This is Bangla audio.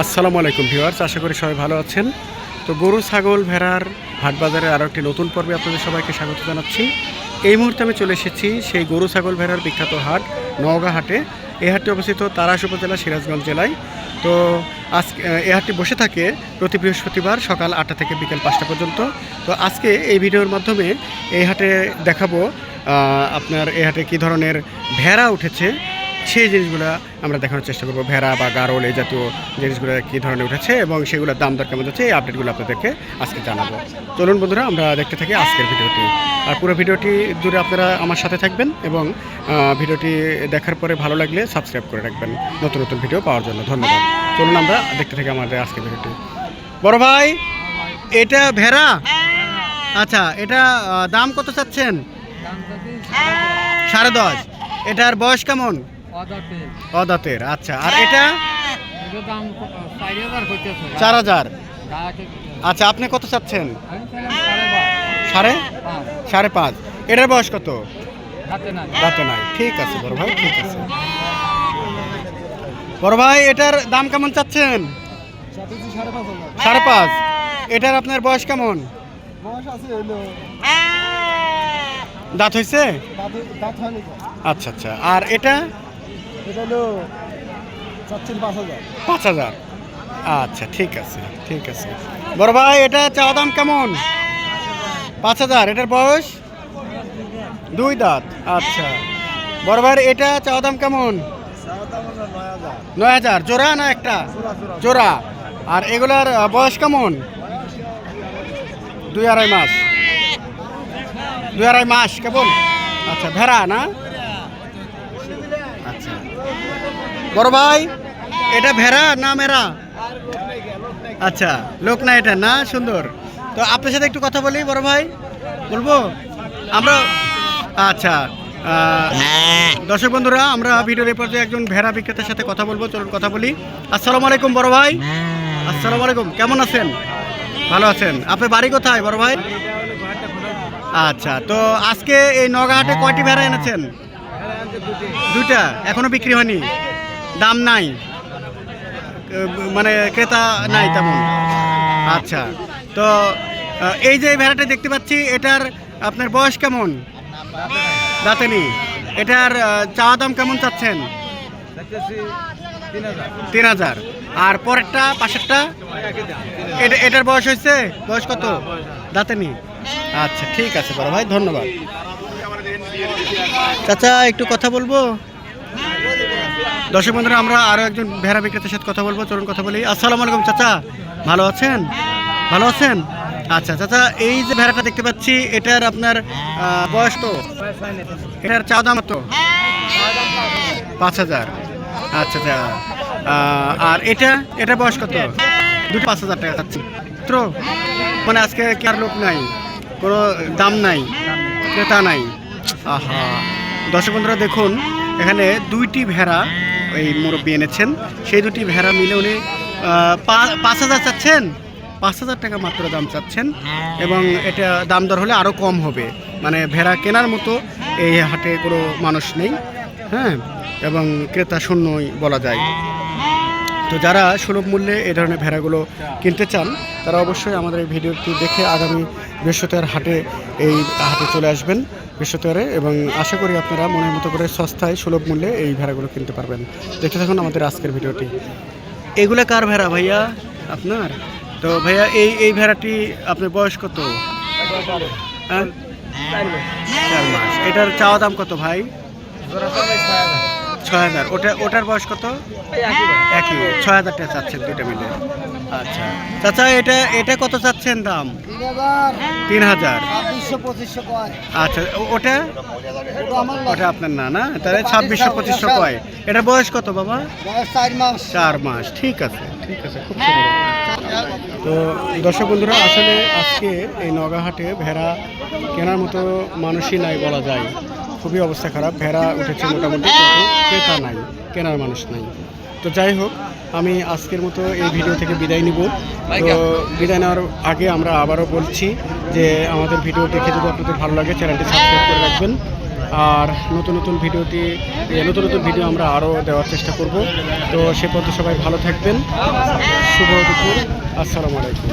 আসসালামু আলাইকুম ভিউয়ার্স, আশা করি সবাই ভালো আছেন। তো গরু, ছাগল, ভেড়ার হাট বাজারে আরও একটি নতুন পর্বে আপনাদের সবাইকে স্বাগত জানাচ্ছি। এই মুহূর্তে আমি চলে এসেছি সেই গরু, ছাগল, ভেড়ার বিখ্যাত হাট, নওগাঁ হাটে। এই হাটটি অবস্থিত তারাস উপজেলা সিরাজগঞ্জ জেলায়। তো আজ এই হাটটি বসে থাকে প্রতি বৃহস্পতিবার সকাল আটটা থেকে বিকেল পাঁচটা পর্যন্ত। তো আজকে এই ভিডিওর মাধ্যমে এই হাটে দেখাবো আপনার এই হাটে কী ধরনের ভেড়া উঠেছে সেই জিনিসগুলো আমরা দেখানোর চেষ্টা করব। ভেড়া বা গারল এই জাতীয় জিনিসগুলো কী ধরনের উঠেছে এবং সেগুলোর দাম দর কেমন যাচ্ছে, এই আপডেটগুলো আপনাদেরকে আজকে জানাব। চলুন বন্ধুরা, আমরা দেখতে থাকি আজকের ভিডিওটি। আর পুরো ভিডিওটি জুড়ে আপনারা আমার সাথে থাকবেন এবং ভিডিওটি দেখার পরে ভালো লাগলে সাবস্ক্রাইব করে রাখবেন। নতুন নতুন ভিডিও পাওয়ার জন্য ধন্যবাদ। চলুন আমরা দেখতে থাকি আমাদের আজকের ভিডিওটি। বড় ভাই, এটা ভেড়া? আচ্ছা এটা দাম কত চাচ্ছেন? সাড়ে দশ। এটার বয়স কেমন? অদাতের আচ্ছা। আর এটা? চার হাজার আচ্ছা আপনি কত চাচ্ছেন? সাড়ে সাড়ে? পাঁচ। এটার বয়স কত? রাতে নাই। ঠিক আছে বড় ভাই ঠিক আছে। বড় ভাই এটার দাম কেমন চাচ্ছেন? সাড়ে পাঁচ এটার আপনার বয়স কেমন? দাঁত হয়েছে আচ্ছা আচ্ছা। আর এটা? পাঁচ হাজার। আচ্ছা ঠিক আছে ঠিক আছে। বড় ভাই, এটা চাওয়া দাম কেমন? পাঁচ হাজার, এটার বয়স? দুই দাঁত আচ্ছা। বড় ভাই এটা চাওয়া দাম কেমন? নয় হাজার। জোড়া না একটা? জোড়া। আর এগুলার বয়স কেমন? দুই আড়াই মাস। দুই আড়াই মাস, কেবল? আচ্ছা ভেড়া না আচ্ছা বড় ভাই, এটা ভেড়া না মেরা? আচ্ছা লোক না এটা, না? সুন্দর। তো আপনার সাথে একটু কথা বলি, বড় ভাই, বলব? আমরা আচ্ছা দর্শক বন্ধুরা, আমরা এই পর্যায়ে একজন ভেড়া বিক্রেতার সাথে কথা বলব, চলুন কথা বলি। আসসালামু আলাইকুম, বড় ভাই। আসসালামু আলাইকুম, কেমন আছেন? ভালো আছেন। আপনার বাড়ি কোথায়, বড় ভাই? আচ্ছা তো আজকে এই নগাহাটে কয়টি ভেড়া এনেছেন? দুটা এখনও বিক্রি হয়নি। দাম নাই। মানে ক্রেতা নাই তেমন। আচ্ছা। তো এই যে ভেড়াটা দেখতে পাচ্ছি, এটার আপনার বয়স কেমন? দাঁতে নেই। এটার চাওয়া দাম কেমন চাচ্ছেন? তিন হাজার। আর পরেরটা, পাশেরটা? এটা, এটার বয়স হয়েছে? বয়স কত? দাঁতে নেই। আচ্ছা ঠিক আছে বড় ভাই, ধন্যবাদ। চাচা, একটু কথা বলব? দর্শক বন্ধুরা, আমরা আরও একজন ভেড়া বিক্রেতার সাথে কথা বলব, চলুন কথা বলি। আসসালামু আলাইকুম, চাচা। ভালো আছেন? ভালো আছেন? আচ্ছা চাচা, এই যে ভেড়াটা দেখতে পাচ্ছি, এটার আপনার বয়স তো? এটার চা দাম তো পাঁচ হাজার। আচ্ছা আচ্ছা আর এটা এটা বয়স কত? দুটো পাঁচ হাজার টাকা চাচ্ছি। তো মানে আজকে কি আর লোক নাই? কোনো দাম নাই? ক্রেতা নাই? আহা। দর্শক বন্ধুরা, দেখুন, এখানে দুইটি ভেড়া এই মুরব্বী এনেছেন। সেই দুটি ভেড়া মিলে উনি পাঁচ হাজার চাচ্ছেন। পাঁচ হাজার টাকা মাত্র দাম চাচ্ছেন এবং এটা দাম দর হলে আরও কম হবে। মানে ভেড়া কেনার মতো এই হাটে কোনো মানুষ নেই হ্যাঁ? এবং ক্রেতা শূন্যই বলা যায়। তো যারা সুলভ মূল্যে এই ধরনের ভেড়াগুলো কিনতে চান, তারা অবশ্যই আমাদের এই ভিডিওটি দেখে আগামী বৃহস্পতিবার হাটে এই হাটে চলে আসবেন। বৃহস্পতিবারে এবং আশা করি আপনারা মনের মতো করে সস্তায় সুলভ মূল্যে এই ভেড়াগুলো কিনতে পারবেন। দেখতে থাকুন আমাদের আজকের ভিডিওটি। এগুলো কার ভেড়া ভাইয়া? আপনার? তো ভাইয়া এই এই ভেড়াটি আপনার বয়স কত? হ্যাঁ? চার মাস। এটার চাওয়া দাম কত ভাই? ছয় হাজার। ওটা ওটার বয়স কত? একই। ছয় হাজার টাকা চাচ্ছেন দুইটা মিলে। আচ্ছা। চাচা এটা এটা কত চাচ্ছেন দাম? তিন হাজার। আচ্ছা ওটা? ওটা আপনার না না? তাহলে ছাব্বিশশো পঁচিশশো কয়? এটা বয়স কত বাবা? চার মাস। ঠিক আছে ঠিক আছে খুব তো দর্শক বন্ধুরা আসলে আজকে এই নগাহাটে ভেড়া কেনার মতো মানুষই নাই বলা যায়। খুবই অবস্থা খারাপ। ভেড়া উঠেছে মোটামুটি ক্রেতা নাই, কেনার মানুষ নাই। তো যাই হোক, আমি আজকের মতো এই ভিডিও থেকে বিদায় নিব। তো বিদায় নেওয়ার আগে আমরা আবারও বলছি যে আমাদের ভিডিও দেখে যদি আপনাদের ভালো লাগে, চ্যানেলটি সাবস্ক্রাইব করে রাখবেন। আর নতুন নতুন ভিডিওটি নতুন নতুন ভিডিও আমরা আরও দেওয়ার চেষ্টা করব। তো সে পর্যন্ত সবাই ভালো থাকবেন। শুভ দুপুর। আসসালামু আলাইকুম।